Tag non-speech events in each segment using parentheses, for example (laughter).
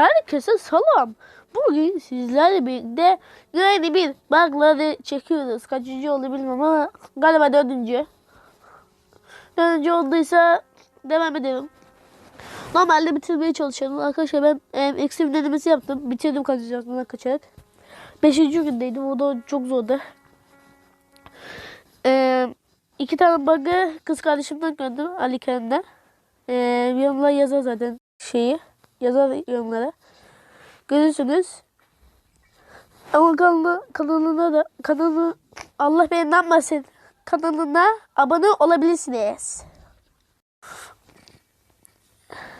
Herkese selam. Bugün sizlerle birlikte yeni bir bug'ları çekiyoruz. Kaçıncı oldu bilmiyorum ama galiba dördüncü. Dördüncü olduysa devam edelim. Normalde bitirmeye çalışıyorum. Arkadaşlar ben e, eksim denemesi yaptım. Bitirdim kaçıncı aklımdan kaçarak. Beşinci gündeydim. O da çok zordu. E, iki tane bug'ı kız kardeşimden gördüm. Ali Kerem'den. E, yorumlar yazar zaten şeyi. Yazar yorumlara. Görürsünüz. Ama kanalı, kanalına da kanalı Allah benden. Kanalına abone olabilirsiniz.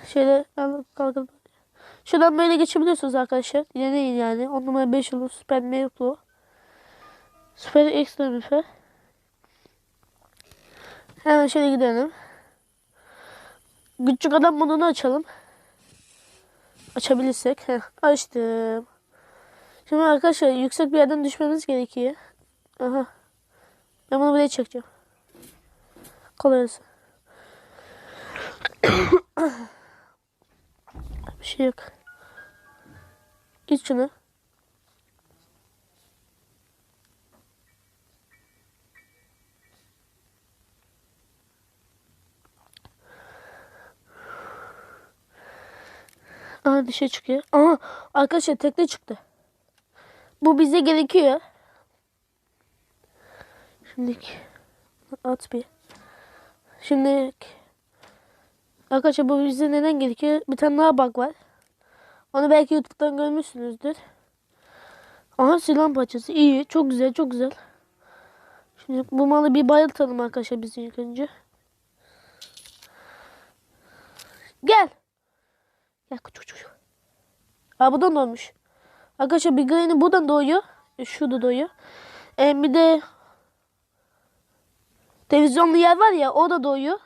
Şöyle kalkalım. Şuradan böyle geçebiliyorsunuz arkadaşlar. Deneyin yani. 10 numara 5 olur. Süper Mevpro. Süper Ekstra Müfe. Hemen şöyle gidelim. Küçük adam modunu açalım. Açabilirsek. Heh, açtım. Şimdi arkadaşlar yüksek bir yerden düşmemiz gerekiyor. Aha. Ben bunu buraya çekeceğim. Kolay olsun. (coughs) bir şey yok. İç şunu. Aha dışarı çıkıyor. Aha arkadaşlar tekne çıktı. Bu bize gerekiyor. Şimdi at bir. Şimdi arkadaşlar bu bize neden gerekiyor? Bir tane daha bug var. Onu belki YouTube'dan görmüşsünüzdür. Aha silah parçası. iyi. Çok güzel. Çok güzel. Şimdi bu malı bir bayıltalım arkadaşlar biz ilk önce. Gel. Gel küçük küçük. Ha buradan doğmuş. Arkadaşlar Granny buradan doğuyor. E, şurada doğuyor. E, bir de televizyonlu yer var ya o da doğuyor.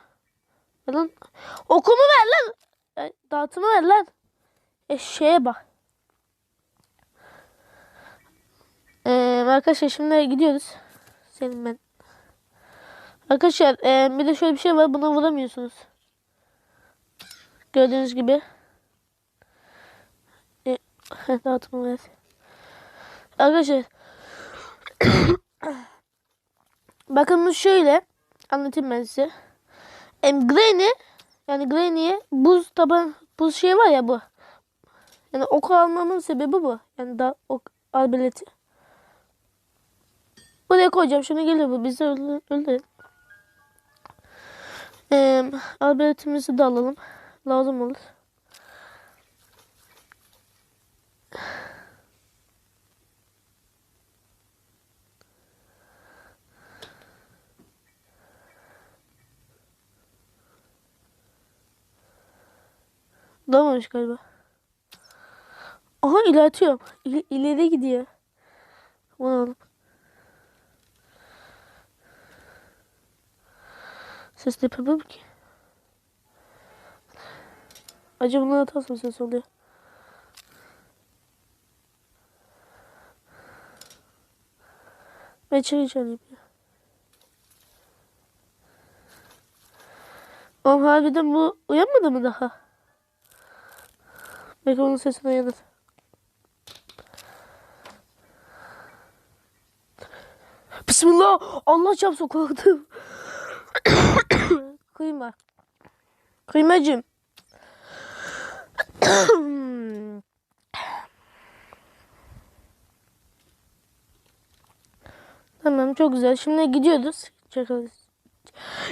E Lan, okumu ver lan. E, dağıtımı ver lan. E şeye bak. E, arkadaşlar şimdi gidiyoruz. Senin ben. Arkadaşlar e, bir de şöyle bir şey var. Buna vuramıyorsunuz. Gördüğünüz gibi. E, dağıtımı ver. Arkadaşlar. (coughs) Bakın bu şöyle. Anlatayım ben size. Em, Granny yani Granny'ye buz taban buz şey var ya bu. Yani ok almamın sebebi bu. Yani da ok arbeleti. Buraya koyacağım. Şunu gelir bu. Bizi öldür. öldür. Ee, arbeletimizi de alalım. Lazım olur. Doğmamış galiba. Aha ilerliyorum. İl ileri gidiyor. Alalım. Ses de yapamam ki. Acaba bunları atarsam ses oluyor. Ben çay içelim ya. Oğlum harbiden bu uyanmadı mı daha? Belki onun sesine uyanır. Bismillah. Allah çarpsın korktum. (coughs) Kıyma. Kıymacım. (coughs) tamam çok güzel. Şimdi gidiyoruz. Çekil.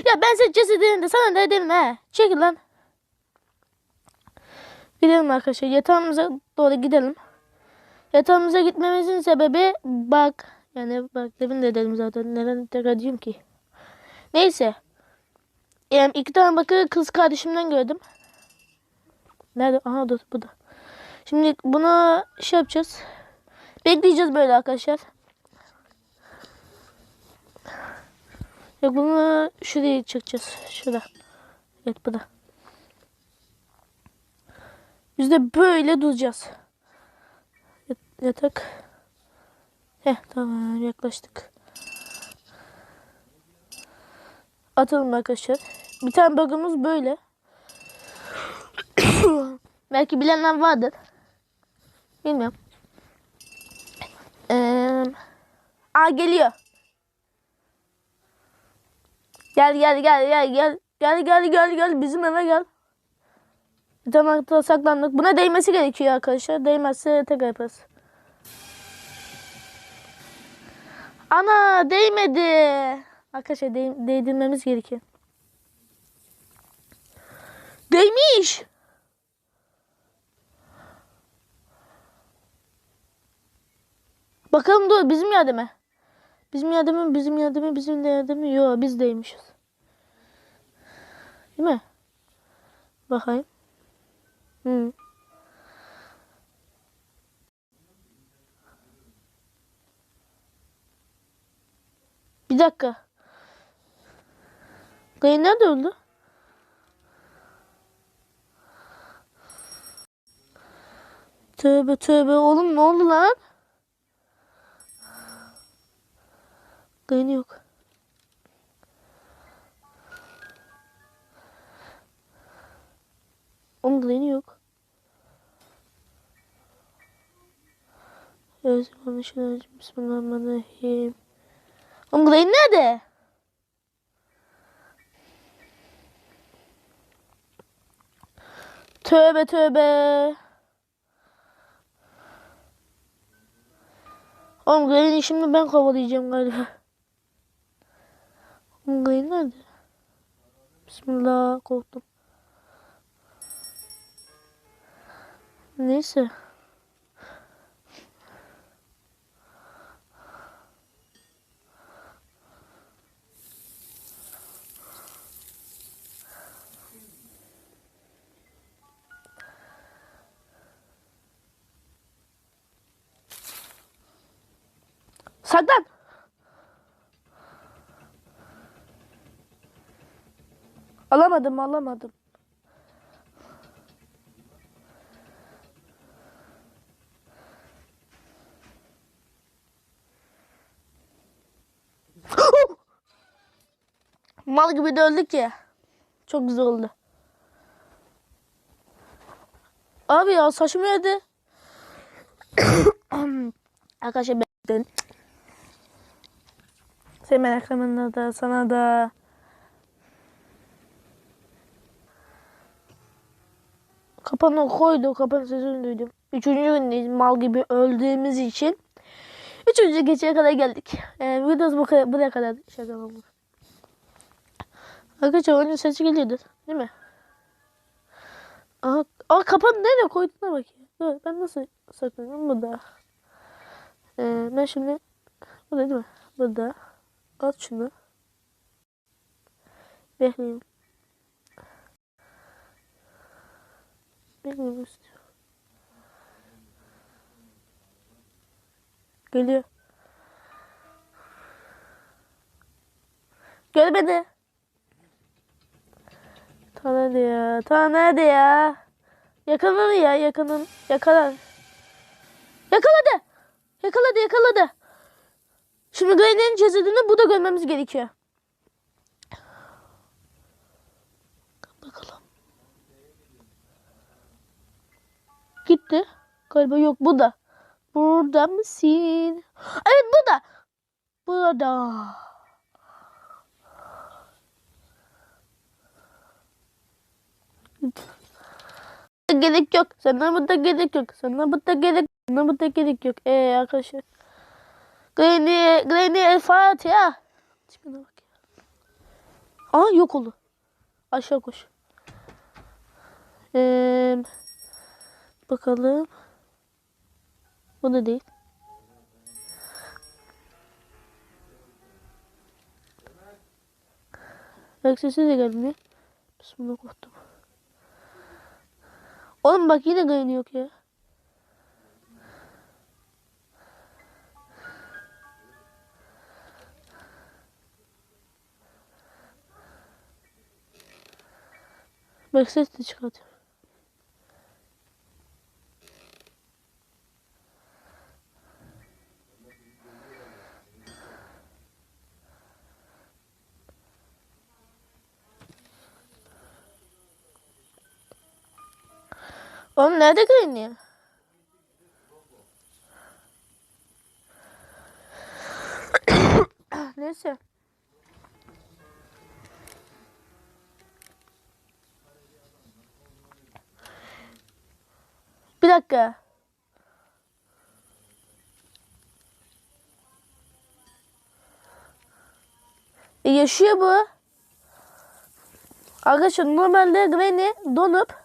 Ya ben senin cesedini de sana da ederim he. Çekil lan. Gidelim arkadaşlar. Yatağımıza doğru gidelim. Yatağımıza gitmemizin sebebi bak. Yani bak demin de dedim zaten. Neden tekrar diyeyim ki. Neyse. Yani iki tane bakı kız kardeşimden gördüm. Nerede? Aha dur burada. Şimdi buna şey yapacağız. Bekleyeceğiz böyle arkadaşlar. Yok bunu şuraya çıkacağız. Şurada. Evet burada. Biz de böyle duracağız. Yatak. Heh tamam yaklaştık. Atalım arkadaşlar. Bir tane bug'ımız böyle. (coughs) Belki bilenler vardır. Bilmiyorum. Ee, aa geliyor. Gel gel gel gel gel. Gel gel gel gel bizim eve gel. Tane arkada saklandık. Buna değmesi gerekiyor arkadaşlar. Değmezse tekrar yaparız. Ana değmedi. Arkadaşlar değ değdirmemiz gerekiyor. Değmiş. Bakalım dur bizim yardımı. Bizim yardımı, bizim yardımı, bizim de yardımı. Yo biz değmişiz. Değil mi? Bakayım. Hı. Bir dakika. Dayı nerede öldü? Tövbe tövbe oğlum ne oldu lan? Dayın yok. Onun dayını yok. Evet, konuşuyoruz. Bismillahirrahmanirrahim. Onun dayın nerede? Tövbe tövbe. Oğlum şimdi ben kovalayacağım galiba. Granny nerede? Bismillah korktum. Neyse. Saklan. Alamadım, alamadım. (gasps) Mal gibi de öldük ya. Çok güzel oldu. Abi ya saçımı yedi. (coughs) Arkadaşlar ben Sevmen ekranına da sana da. Kapanı koydu. Kapanın sesini duydum. Üçüncü gündeyiz mal gibi öldüğümüz için. Üçüncü geceye kadar geldik. Yani videomuz bu kadar, buraya kadar. Şaka oldu. Arkadaşlar oyunun sesi geliyordu. Değil mi? Aha, aa kapan nereye koyduğuna bak ya. Dur, ben nasıl saklanıyorum burada. Ee, ben şimdi burada değil mi? Burada. At şunu. Bekleyin. İstiyor. Geliyor. Görmedi. Ta nerede ya? Ta nerede ya? Yakalanır ya yakalan. Yakalar. Yakaladı. Yakaladı yakaladı. Şimdi Granny'nin cesedini burada görmemiz gerekiyor. Gitti. Galiba yok burada. Burada mısın? Evet burada. Burada. Gerek yok. Sana burada gerek yok. Sana burada gerek Sana burada gerek yok. Ee arkadaşlar. Granny, Granny El Fatiha. Tipine bak ya. Aa yok oldu. Aşağı koş. Ee, bakalım. Bu da değil. Belki sesi de gelmiyor. Bismillah korktum. Oğlum bak yine Granny yok ya. Bak ses de çıkartıyor. Oğlum nerede Granny? (coughs) Neyse. Bir dakika. E, yaşıyor bu. Arkadaşlar normalde Granny donup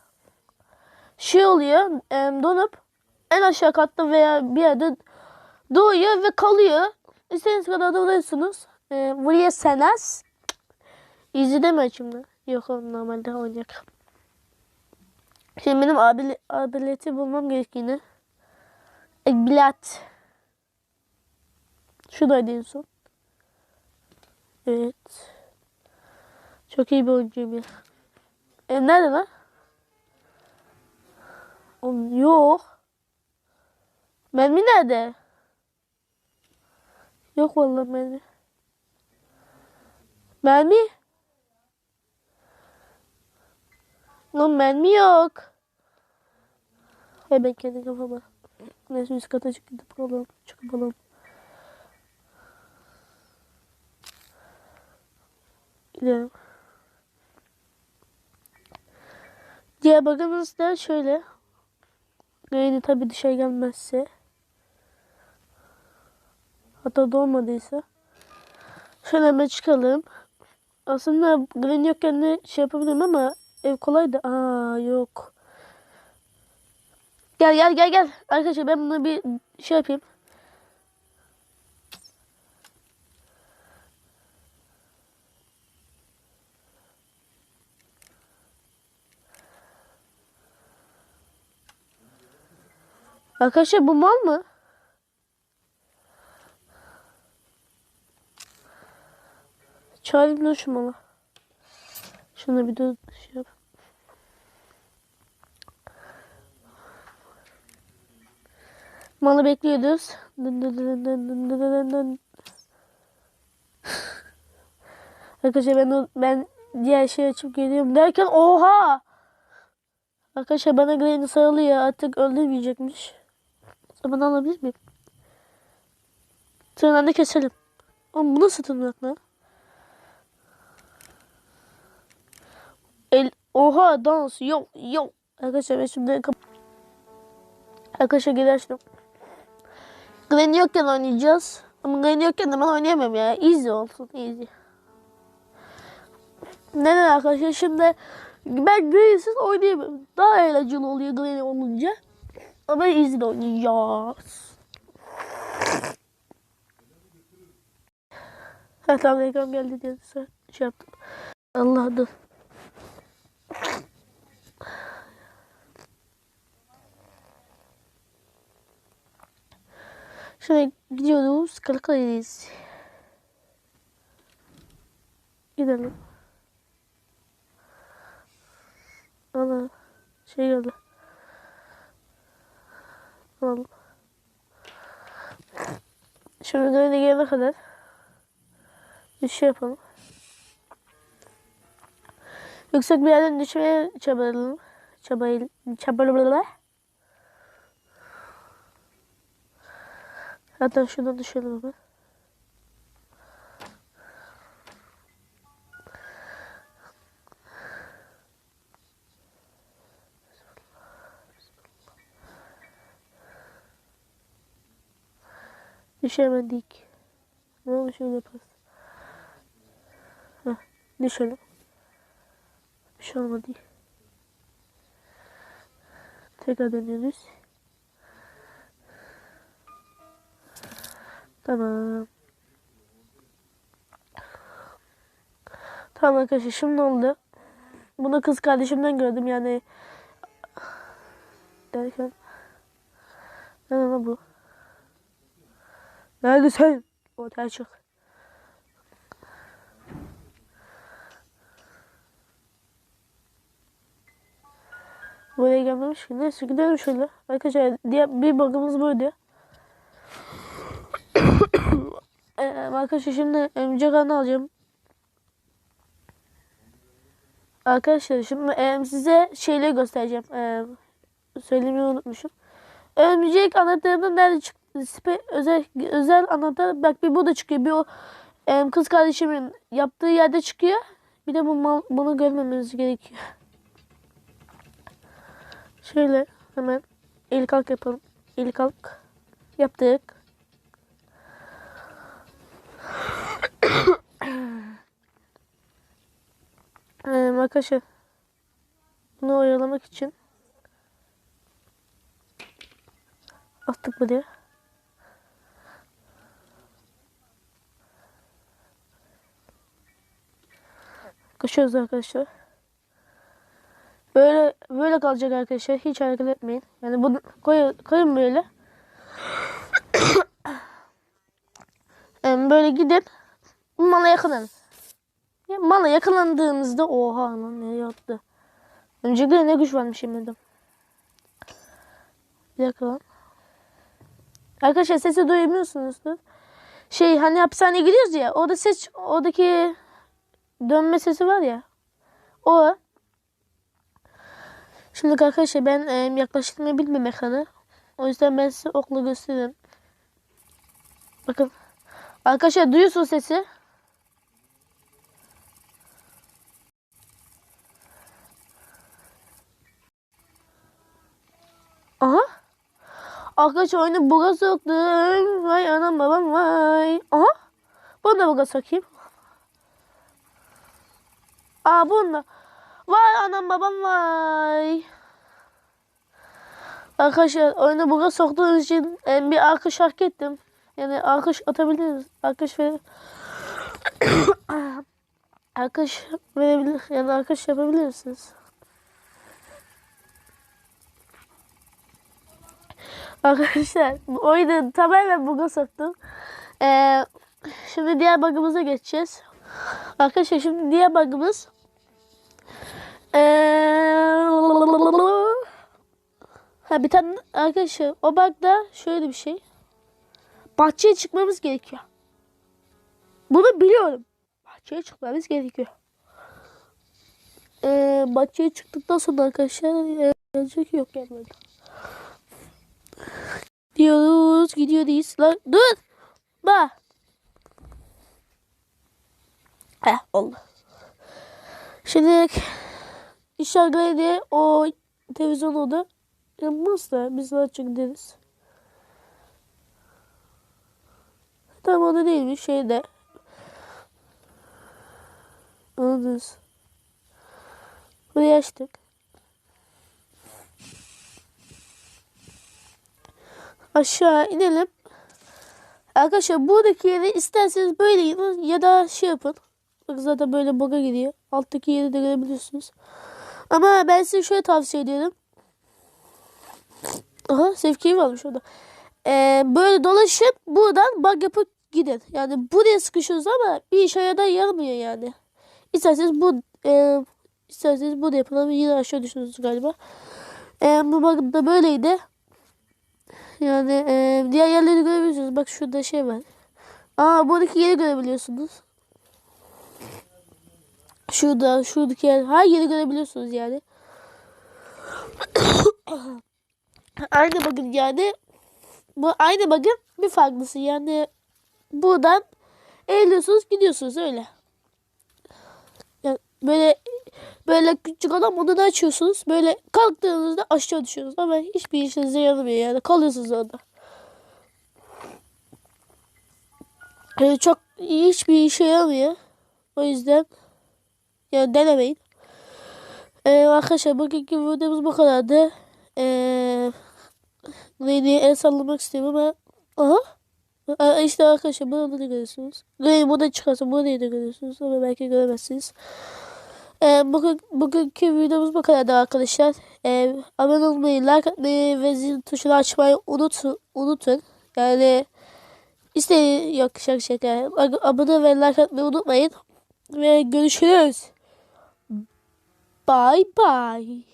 şey oluyor e, donup en aşağı katta veya bir yerde doğuyor ve kalıyor. İstediğiniz kadar doğuyorsunuz. E, buraya senes İzledi mi şimdi? Yok normalde oynayacak. Şimdi benim abile, abileti bulmam gerektiğini. Ekbilat. Şuradaydı en son. Evet. Çok iyi bir oyuncuyum ya. E, nerede lan? Oğlum, yok. Mermi nerede? Yok vallahi mermi. Mermi? Lan mermi yok. Hemen kendi kafama. Neyse üst kata çıkıp alalım. Çıkıp alalım. Gidelim. Diğer bakımız da şöyle. Granny tabi dışarı gelmezse. Hatta doğmadıysa. Şöyle hemen çıkalım. Aslında Granny yokken de şey yapabilirim ama ev kolaydı. Aa yok. Gel gel gel gel. Arkadaşlar ben bunu bir şey yapayım. Arkadaşlar bu mal mı? Da şu malı. Şuna bir de şey yap. Malı bekliyoruz. Dın. Arkadaşlar ben, ben diğer şey açıp geliyorum derken oha! Arkadaşlar bana Granny sarılıyor artık öldürmeyecekmiş. Zaman alabilir miyim? Tırnağını keselim. Oğlum bu nasıl tırnak lan? El, oha dans yok yok. Arkadaşlar ben şimdi Arkadaşlar gider şimdi. Yokken oynayacağız. Ama Granny yokken de ben oynayamam ya. Easy olsun easy. Neden arkadaşlar şimdi ben Granny'siz oynayamam. Daha eğlenceli oluyor Granny olunca. Ama de oynayacağız. Ha tamam reklam geldi diye şey yaptım. Allah dur. Şöyle gidiyoruz. Karakalıyız. Gidelim. Ana şey geldi. Alalım. Şimdi böyle gelene kadar bir şey yapalım. Yüksek bir yerden düşmeye çabalayalım. Çabayl çabalayalım. Hatta şuradan düşelim hemen. Düşemedik. Ama şöyle yaparız. Heh, düşelim. Bir şey olmadı. Tekrar dönüyoruz. Tamam. Tamam arkadaşlar şimdi oldu. Bunu kız kardeşimden gördüm yani. Derken. Ne bu? Nerede sen? Ortaya çık. Buraya gelmemiş ki. Neyse gidelim şöyle. Arkadaşlar diğer bir bug'ımız buydu. (coughs) Ee, arkadaşlar şimdi örümcek ağını alacağım. Arkadaşlar şimdi e, size şeyleri göstereceğim. E, söylemeyi unutmuşum. Örümcek anahtarının nerede çıktı? Spe, özel özel anahtar bak bir bu da çıkıyor. Bir o em, kız kardeşimin yaptığı yerde çıkıyor. Bir de bu mal, bunu görmemiz gerekiyor. Şöyle hemen el kalk yapalım. El kalk yaptık. (coughs) Ee, arkadaşlar bunu oyalamak için attık buraya. Koşuyoruz arkadaşlar. Böyle böyle kalacak arkadaşlar. Hiç hareket etmeyin. Yani bunu koy, koyun böyle. (coughs) Em, böyle gidin. Mala yakalanın. Ya mala yakalandığınızda oha lan nereye attı. Öncelikle ne güç varmış yemin ederim. Bir dakika lan. Arkadaşlar sesi duyabiliyorsunuzdur. Şey hani hapishaneye gidiyoruz ya. Orada ses oradaki dönme sesi var ya. O. Şimdi arkadaşlar ben e, yaklaştırmayı bilmem ekranı. O yüzden ben size okla göstereyim. Bakın. Arkadaşlar duyuyorsunuz sesi. Aha. Arkadaşlar oyunu buga soktum. Vay anam babam vay. Aha. Bunu da buga sokayım. Aa bunu da. Vay anam babam vay. Arkadaşlar oyunu buga soktuğunuz için e, bir alkış hak ettim. Yani alkış atabiliriz. Alkış ver. (coughs) alkış verebilir. Yani alkış yapabilirsiniz. Arkadaşlar bu oyunu tamamen buga soktum. Ee, şimdi diğer bug'ımıza geçeceğiz. Arkadaşlar şimdi diğer bug'ımız ee, ha bir tane arkadaşlar o bug'da şöyle bir şey. Bahçeye çıkmamız gerekiyor. Bunu biliyorum. Bahçeye çıkmamız gerekiyor. Ee, bahçeye çıktıktan sonra arkadaşlar gelecek yok gelmedi. Gidiyoruz, gidiyoruz. Lan dur. Bak. Heh oldu. Şimdi İşaretle o televizyon oda yapmaz da biz daha çok gideriz. Tam o da değilmiş şeyde. Anladınız. Burayı açtık. Aşağı inelim. Arkadaşlar buradaki yeri isterseniz böyle gidin ya da şey yapın. Bak zaten böyle boga gidiyor. Alttaki yeri de görebiliyorsunuz. Ama ben size şöyle tavsiye ediyorum. Aha sevkiyi varmış orada. Ee, böyle dolaşıp buradan bug yapıp gidin. Yani buraya sıkışıyoruz ama bir işe yarar yaramıyor yani. İsterseniz bu e, isterseniz burada yapın ama yine aşağı düşüyorsunuz galiba. E, bu bug da böyleydi. Yani e, diğer yerleri görebiliyorsunuz. Bak şurada şey var. Aa buradaki yeri görebiliyorsunuz. Şurada, şuradaki yer, her yeri görebiliyorsunuz yani. (coughs) aynı bakın yani. Bu aynı bakın bir farklısı yani. Buradan eğiliyorsunuz gidiyorsunuz öyle. Yani böyle böyle küçük adam onu da açıyorsunuz. Böyle kalktığınızda aşağı düşüyorsunuz ama hiçbir işinize yaramıyor yani. Kalıyorsunuz orada. Yani çok hiçbir işe yaramıyor. O yüzden yani denemeyin. Ee, arkadaşlar bugünkü videomuz bu kadardı. Ee, neydi el sallamak istiyorum ama aha. Aa, işte arkadaşlar bunu da görüyorsunuz. Grey burada çıkarsa bunu da görüyorsunuz ama belki göremezsiniz. Ee, bugün, bugünkü videomuz bu kadardı arkadaşlar. Ee, abone olmayı, like atmayı ve zil tuşunu açmayı unutun. unutun. Yani isteyin yok şaka şaka. Abone ve like atmayı unutmayın. Ve görüşürüz. Bye-bye